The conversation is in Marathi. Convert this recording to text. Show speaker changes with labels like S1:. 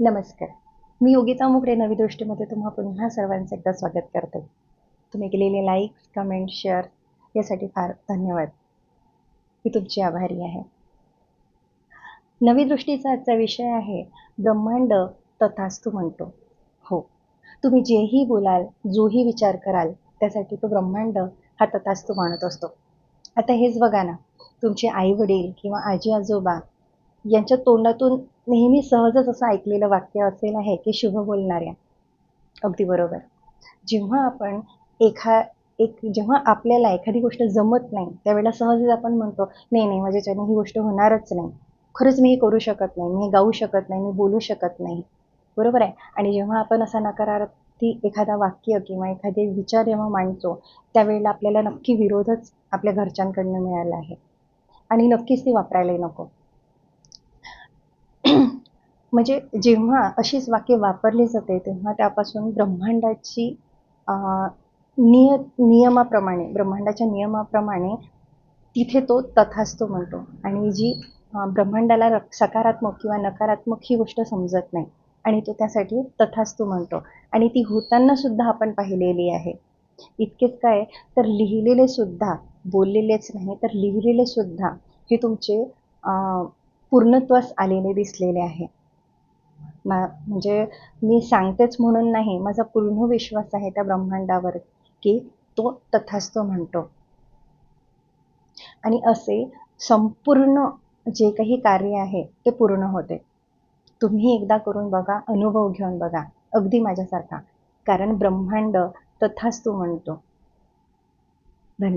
S1: नमस्कार. मी योगिता मुकडे नवी दृष्टीमध्ये तुम्हा पुन्हा सर्वांचं एकदा स्वागत करते. तुम्ही केलेले लाईक्स कमेंट शेअर यासाठी फार धन्यवाद. मी तुमची आभारी आहे. नवी दृष्टीचा आजचा विषय आहे ब्रह्मांड तथास्तू म्हणतो. हो तुम्ही जेही बोलाल जोही विचार कराल त्यासाठी तो ब्रह्मांड हा तथास्तू मानत असतो. आता हेच बघा ना तुमचे आई वडील किंवा आजी आजोबा यांच्या तोंडातून नेहमी सहजच असं ऐकलेलं वाक्य असेल आहे की शुभ बोलणाऱ्या. अगदी बरोबर. जेव्हा आपण एखा एक जेव्हा आपल्याला एखादी गोष्ट जमत नाही त्यावेळेला सहजच आपण म्हणतो नाही नाही माझ्याच्याने ही गोष्ट होणारच नाही. खरंच मी हे करू शकत नाही मी हे गाऊ शकत नाही मी बोलू शकत नाही. बरोबर आहे? आणि जेव्हा आपण असा नकारार्थी एखादा वाक्य किंवा एखादे विचार जेव्हा मांडतो त्यावेळेला आपल्याला नक्की विरोधच आपल्या घरच्यांकडनं मिळाला आहे. आणि नक्कीच ती वापरायलाही नको. म्हणजे जेव्हा अशीच वाक्य वापरली जाते तेव्हा त्यापासून ब्रह्मांडाची निय नियमाप्रमाणे ब्रह्मांडाच्या नियमाप्रमाणे तिथे तो तथास्तु म्हणतो. आणि जी ब्रह्मांडाला र- सकारात्मक किंवा नकारात्मक ही गोष्ट समजत नाही. आणि तो त्यासाठी तथास्तु म्हणतो. आणि ती होताना सुद्धा आपण पाहिलेली आहे. इतकेच काय तर लिहिलेले सुद्धा बोललेलेच नाही तर लिहिलेले सुद्धा हे तुमचे पूर्णत्वास आलेले दिसलेले आहे. मा म्हणजे मी सांगतेच म्हणून नाही माझा पूर्ण विश्वास आहे त्या ब्रह्मांडावर की तो तथास्तु म्हणतो. आणि असे संपूर्ण जे काही कार्य आहे ते पूर्ण होते. तुम्ही एकदा करून बघा अनुभव घेऊन बघा अगदी माझ्यासारखा. कारण ब्रह्मांड तथास्तु म्हणतो. धन्यवाद